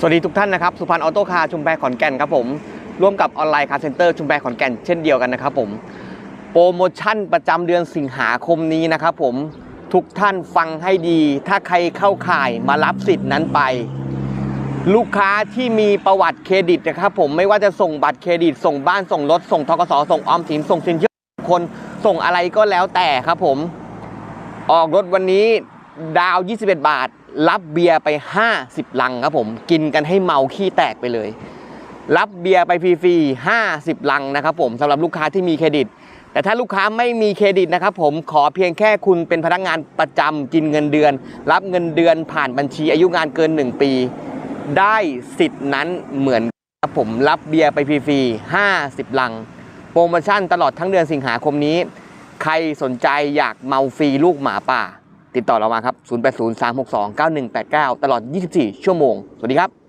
สวัสดีทุกท่านนะครับ สุพรรณออโต้คาร์ชุมแพขอนแก่นครับผม ร่วมกับออนไลน์คาร์เซ็นเตอร์ชุมแพขอนแก่นเช่นเดียวกันนะครับผม โปรโมชั่นประจำเดือนสิงหาคมนี้นะครับผมทุกท่านฟังให้ดี ถ้าใครเข้าข่ายมารับสิทธิ์นั้นไป ลูกค้าที่มีประวัติเครดิตนะครับผมไม่ว่าจะส่งบัตรเครดิต ส่งบ้านส่งรถส่งทกสส่งออมสินส่งสินเชื่อคนส่งอะไรก็แล้วแต่ครับผม ออกรถวันนี้ ดาว 21 บาท รับเบียร์ไป 50 ลังครับผม กินกันให้เมาขี้แตกไปเลย รับเบียร์ไปฟรีๆ50 ลังนะครับผมสำหรับลูกค้าที่มีเครดิต แต่ถ้าลูกค้าไม่มีเครดิตนะครับผมขอเพียงแค่คุณเป็นพนักงานประจำกินเงินเดือน รับเงินเดือนผ่านบัญชีอายุงานเกิน 1 ปี ได้สิทธิ์นั้นเหมือนครับผมรับเบียร์ไปฟรีๆ50 ลัง โปรโมชั่นตลอดทั้งเดือนสิงหาคมนี้ ใครสนใจอยากเมาฟรีลูกหมาป่า ติดต่อเรามาครับ 0803629189 ตลอด 24 ชั่วโมง สวัสดีครับ